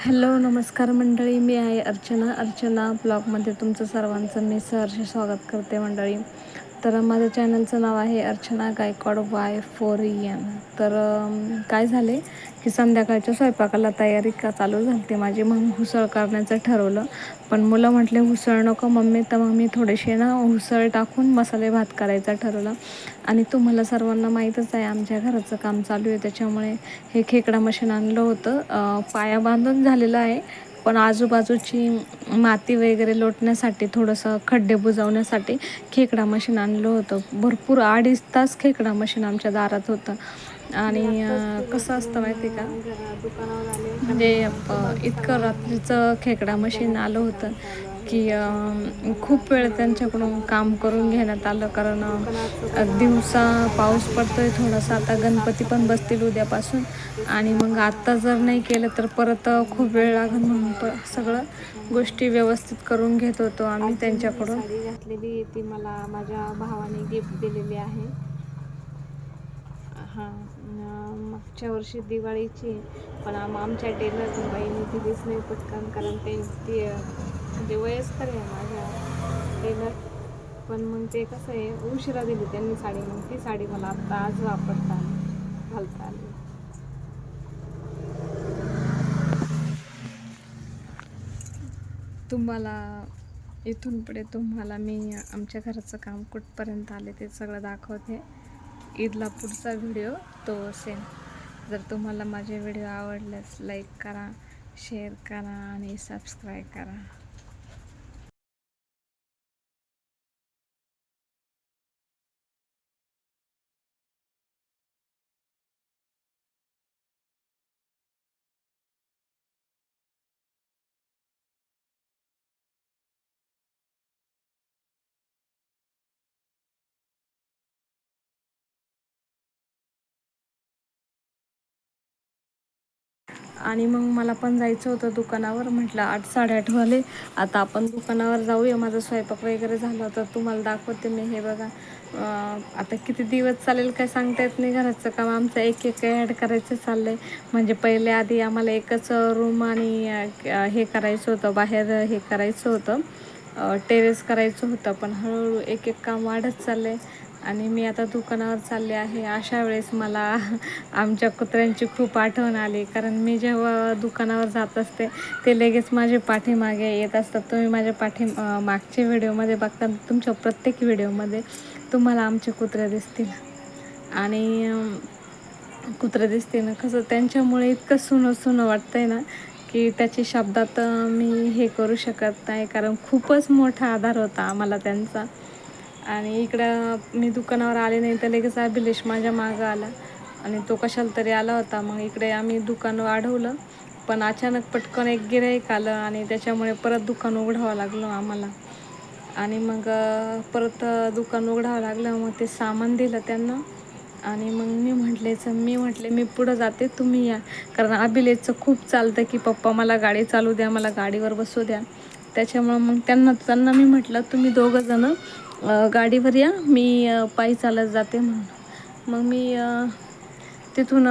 Hello नमस्कार मंडळी. मी आहे अर्चना. अर्चना ब्लॉगमध्ये तुमचं सर्वांचं मी सहर्ष स्वागत करते मंडळी. तर माझ्या चॅनलचं नाव आहे Archana Gaikwad Y four N तर काय झाले की संध्याकाळच्या स्वयंपाकाला तयारी का चालू झाली ते माझी मग हुसळ करण्याचं ठरवलं. पण मुलं म्हटले हुसळ नको मम्मी. तर मग मी थोडेसे ना हुसळ टाकून मसाले भात करायचा ठरवला. आणि तुम्हाला सर्वांना माहीतच आहे आमच्या घराचं काम चालू आहे. त्याच्यामुळे हे खेकडा मशीन आणलं होतं. पाया बांधून झालेलं आहे. पण आजूबाजूची माती वगैरे लोटण्यासाठी थोडंसं खड्डे बुजवण्यासाठी खेकडा मशीन आणलं होतं. भरपूर अडीच तास खेकडा मशीन आमच्या दारात होतं. आणि कसं असतं माहिती का? म्हणजे इतकं रात्रीचं खेकडा मशीन आलं होतं. की खूप वेळ त्यांच्याकडून काम करून घेण्यात आलं. कारण दिवसा पाऊस पडतो आहे थोडासा. आता गणपती पण बसतील उद्यापासून. आणि मग आत्ता जर नाही केलं तर परत खूप वेळ लागेल म्हणून प सगळं गोष्टी व्यवस्थित करून घेत होतो आम्ही त्यांच्याकडून. घातलेली ती मला माझ्या भावाने गिफ्ट दिलेली आहे. हां मागच्या वर्षी दिवाळीची. पण आम आमच्या टेलर बाईने दिलीच नाही पटकन कारण ते ती म्हणजे वयस्कर आहे माझ्या. टेलर पण मग ते कसं आहे उशिरा दिली त्यांनी साडी. मग ती साडी मला आत्ता आज वापरता आली घालता आली. तुम्हाला इथून पुढे तुम्हाला मी आमच्या घराचं काम कुठपर्यंत आले ते सगळं दाखवते. ईदला पुढचा व्हिडिओ तो सेम जर तुम्हाला माझे व्हिडिओ आवडल्यास लाईक करा शेअर करा आणि सबस्क्राईब करा. आणि मग मला पण जायचं होतं दुकानावर. म्हटलं आठ साडेआठ वाले आता आपण दुकानावर जाऊया. माझा स्वयंपाक वगैरे झाला होता. तुम्हाला दाखवते मी. हे बघा. आता किती दिवस चालेल काय सांगता येत नाही. घराचं काम आमचं एक एक ॲड करायचं चाललं आहे म्हणजे पहिले आधी आम्हाला एकच रूम आणि हे करायचं होतं. बाहेर हे करायचं होतं. टेरेस करायचं होतं. पण हळूहळू एक एक काम वाढत चाललं आहे आणि मी आता दुकानावर चालले आहे. अशा वेळेस मला आमच्या कुत्र्यांची खूप आठवण आली. कारण मी जेव्हा दुकानावर जात असते ते लगेच माझे पाठीमागे येत असतात. तुम्ही माझ्या पाठी मागच्या व्हिडिओमध्ये बघता तुमच्या प्रत्येक व्हिडिओमध्ये तुम्हाला आमचे कुत्रे दिसतील. आणि कुत्रे दिसते ना. कसं त्यांच्यामुळे इतकं सुनं सुनं वाटतंय ना की त्याची शब्दात मी हे करू शकत नाही. कारण खूपच मोठा आधार होता आम्हाला त्यांचा. आणि इकडं मी दुकानावर आले नाही तर लगेच अभिलेश माझ्या मागं आला. आणि तो कशाला तरी आला होता. मग इकडे आम्ही दुकान वाढवलं. पण अचानक पटकन एक गिराईक आलं आणि त्याच्यामुळे परत दुकान उघडावं लागलं आम्हाला. आणि मग परत दुकान उघडावं लागलं. मग ते सामान दिलं त्यांना. आणि मग मी म्हटलेचं मी म्हटले मी पुढं जाते. तुम्ही या. कारण अभिलेखचं खूप चालतं की पप्पा मला गाडी चालू द्या. मला गाडीवर बसू द्या. त्याच्यामुळं मग त्यांना त्यांना मी म्हटलं तुम्ही दोघंजणं गाडीवर या. मी पायी चालत जाते म्हणून. मग मी तिथून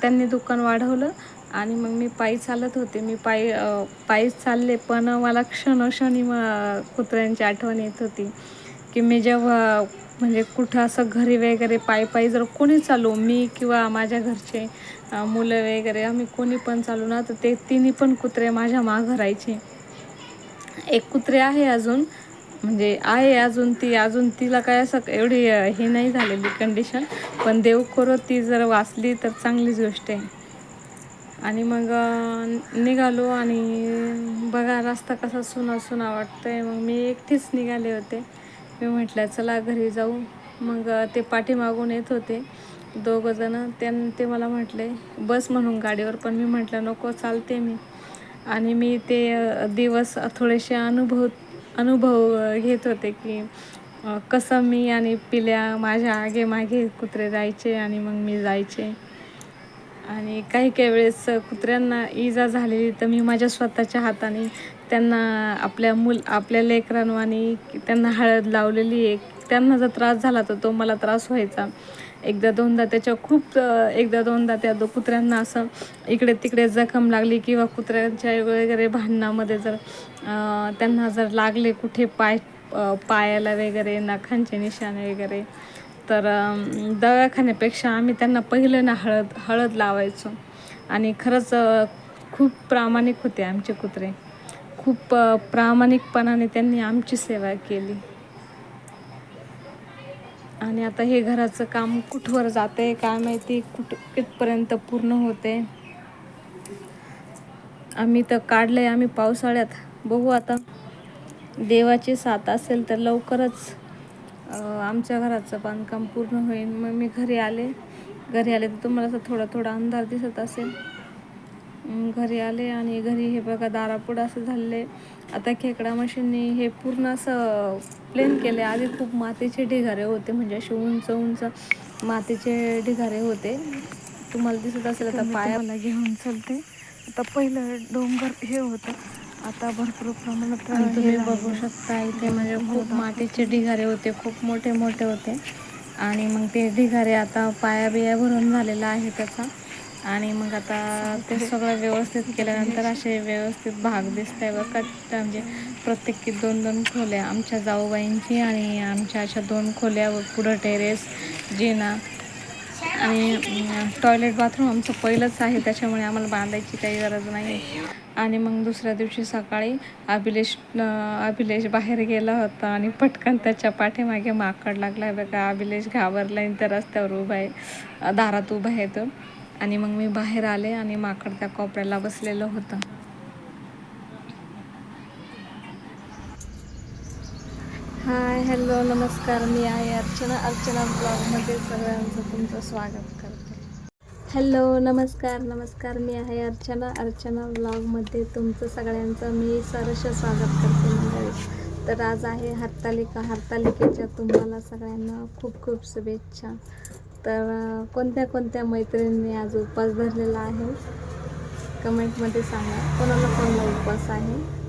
त्यांनी दुकान वाढवलं आणि मग मी पायी चालत होते. मी पायी पायीच चालले पण मला क्षणक्षणी म कुत्र्यांची आठवण येत होती की मी जेव्हा म्हणजे कुठं असं घरी वगैरे पायी पायी जर कोणी चालू मी किंवा माझ्या घरचे मुलं वगैरे आम्ही कोणी पण चालू ना तर ते तिन्ही पण कुत्रे माझ्या मागं राहायचे. एक कुत्रे आहे अजून म्हणजे आहे अजून ती अजून तिला काय असं एवढी हे नाही झालेली कंडिशन पण देव करो ती जर वाचली तर चांगलीच गोष्ट आहे. आणि मग निघालो आणि बघा रस्ता कसा सुना सुना वाटतोय. मग मी एकटीच निघाले होते. मी म्हटलं चला घरी जाऊ. मग ते पाठीमागून येत होते दोघंजणं त्यां ते मला म्हटले बस म्हणून गाडीवर. पण मी म्हटलं नको चालते मी. आणि मी ते दिवस थोडेसे अनुभव अनुभव घेत होते की कसं मी आणि पिल्या माझ्या आगे मागे कुत्रे जायचे आणि मग मी जायचे. आणि काही काही वेळेस कुत्र्यांना इजा झालेली तर मी माझ्या स्वतःच्या हाताने त्यांना आपल्या मुल आपल्या लेकरांवानी त्यांना हळद लावलेली आहे त्यांना जर त्रास झाला तर तो मला त्रास व्हायचा. एकदा दोनदा त्याच्या खूप एकदा दोनदा त्या दो कुत्र्यांना असं इकडे तिकडे जखम लागली किंवा कुत्र्यांच्या वगैरे भांडणामध्ये जर त्यांना जर लागले कुठे पाय पायाला वगैरे नखांचे निशाणे वगैरे तर दवाखान्यापेक्षा आम्ही त्यांना पहिलं ना हळद हळद लावायचो. आणि खरंच खूप प्रामाणिक होते आमचे कुत्रे. खूप प्रामाणिकपणाने त्यांनी आमची सेवा केली. आणि आता हे घराचं काम कुठवर जाते काय माहिती कुठ कितपर्यंत पूर्ण होते आम्ही तर काढलंय आम्ही पावसाळ्यात. बघू आता. देवाची साथ असेल तर लवकरच आमच्या घराचं बांधकाम पूर्ण होईल. मग मी घरी आले. घरी आले तर तुम्हाला असं थोडा थोडा अंधार दिसत असेल. घरी आले आणि घरी हे बघा दारापुढं असं झालेलं आता खेकडा मशीनने हे पूर्ण असं प्लेन केले आधी खूप मातीचे ढिगारे होते म्हणजे असे उंच उंच मातीचे ढिगारे होते. तुम्हाला दिसत असेल आता पायाला घेऊन चलते. आता पहिलं डोंगर हे होतं. आता भरपूर प्रमाणात तुम्ही हे बघू. शकता इथे म्हणजे हो, खूप मातीचे ढिगारे होते खूप मोठे मोठे होते. आणि मग ते ढिगारे आता पाया बिया भरून झालेला आहे त्याचा. आणि मग आता ते सगळं व्यवस्थित केल्यानंतर असे व्यवस्थित भाग दिसत आहे बघा. त्या म्हणजे प्रत्येकी दोन दोन खोल्या आमच्या जाऊबाईंची आणि आमच्या अशा दोन खोल्या पुढं टेरेस जिना आणि टॉयलेट बाथरूम आमचं पहिलंच आहे. त्याच्यामुळे आम्हाला बांधायची काही गरज नाही आणि मग दुसऱ्या दिवशी सकाळी अभिलेश अभिलेश बाहेर गेला होता आणि पटकन त्याच्या पाठीमागे माकड लागला आहे बघा. अभिलेश घाबरला आणि त्या रस्त्यावर उभा आहे. दारात उभा आहे तो. आणि मग मी बाहेर आले आणि माकड त्या कोपऱ्याला बसलेलं होतं. हाय हॅलो नमस्कार. मी आहे अर्चना. अर्चना ब्लॉगमध्ये सगळ्यांचं तुमचं स्वागत करते. हॅलो नमस्कार नमस्कार. मी आहे अर्चना. अर्चना ब्लॉगमध्ये तुमचं सगळ्यांचं मी सरस स्वागत करते मंडळी. तर आज आहे हरतालिका. हरतालिकेच्या तुम्हाला सगळ्यांना खूप खूप शुभेच्छा. तर कोणत्या कोणत्या मैत्रिणींनी आज उपवास धरलेला आहे? कमेंटमध्ये सांगा. कोणाला कोणाला उपवास आहे?